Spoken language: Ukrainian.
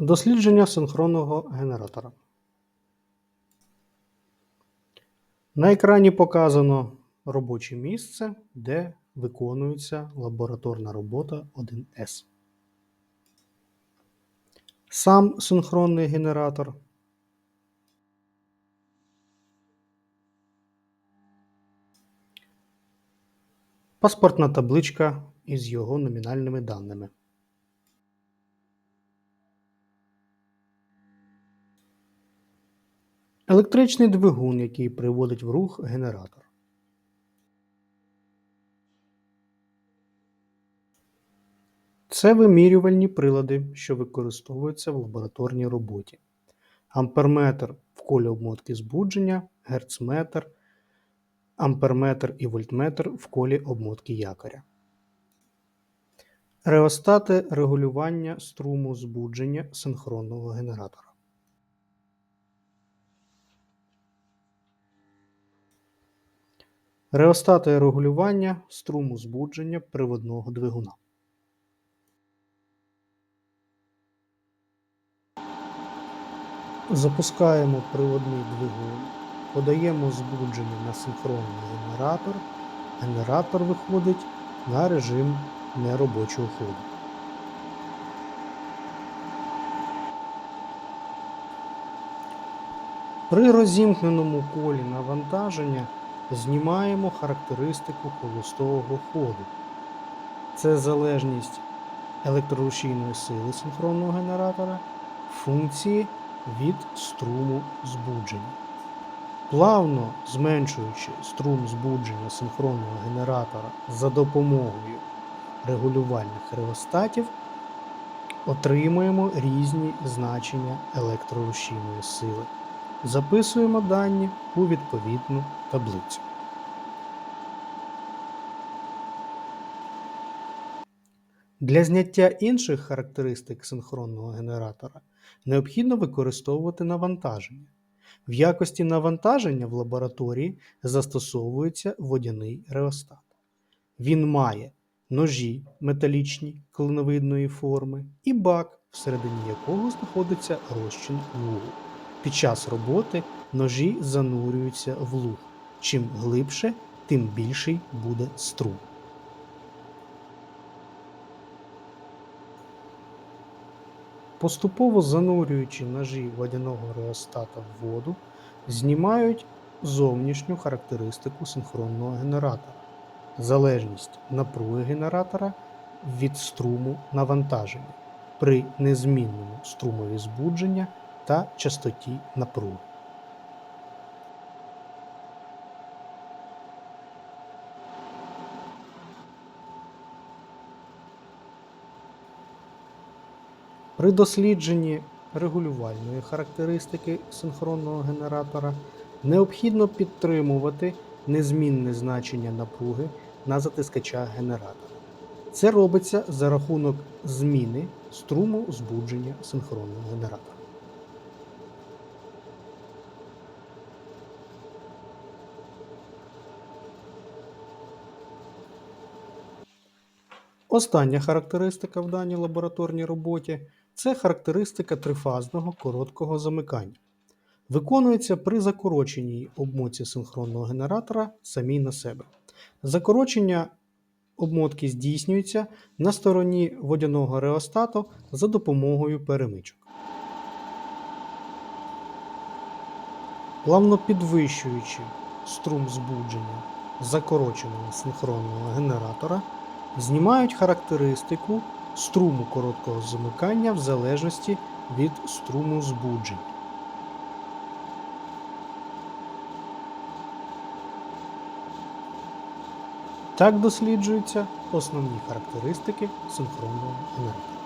Дослідження синхронного генератора. На екрані показано робоче місце, де виконується лабораторна робота 1С. Сам синхронний генератор. Паспортна табличка із його номінальними даними. Електричний двигун, який приводить в рух генератор. Це вимірювальні прилади, що використовуються в лабораторній роботі. Амперметр в колі обмотки збудження, герцметр, амперметр і вольтметр в колі обмотки якоря. Реостати регулювання струму збудження синхронного генератора. Реостати регулювання струму збудження приводного двигуна. Запускаємо приводний двигун, подаємо збудження на синхронний генератор. Генератор виходить на режим неробочого ходу. При розімкненому колі навантаження знімаємо характеристику холостого ходу. Це залежність електрорушійної сили синхронного генератора, функції від струму збудження. Плавно зменшуючи струм збудження синхронного генератора за допомогою регулювальних реостатів, отримуємо різні значення електрорушійної сили. Записуємо дані у відповідну таблицю. Для зняття інших характеристик синхронного генератора необхідно використовувати навантаження. В якості навантаження в лабораторії застосовується водяний реостат. Він має ножі металічні клиновидної форми і бак, всередині якого знаходиться розчин лугу. Під час роботи ножі занурюються в луг. Чим глибше, тим більший буде струм. Поступово занурюючи ножі водяного реостата в воду, знімають зовнішню характеристику синхронного генератора, залежність напруги генератора від струму навантаження при незмінному струмові збудження та частоті напруги. При дослідженні регулювальної характеристики синхронного генератора необхідно підтримувати незмінне значення напруги на затискачах генератора. Це робиться за рахунок зміни струму збудження синхронного генератора. Остання характеристика в даній лабораторній роботі це характеристика трифазного короткого замикання. Виконується при закороченій обмотці синхронного генератора самій на себе. Закорочення обмотки здійснюється на стороні водяного реостату за допомогою перемичок. Плавно підвищуючи струм збудження закороченого синхронного генератора, знімають характеристику струму короткого замикання в залежності від струму збуджень. Так досліджуються основні характеристики синхронного генератора.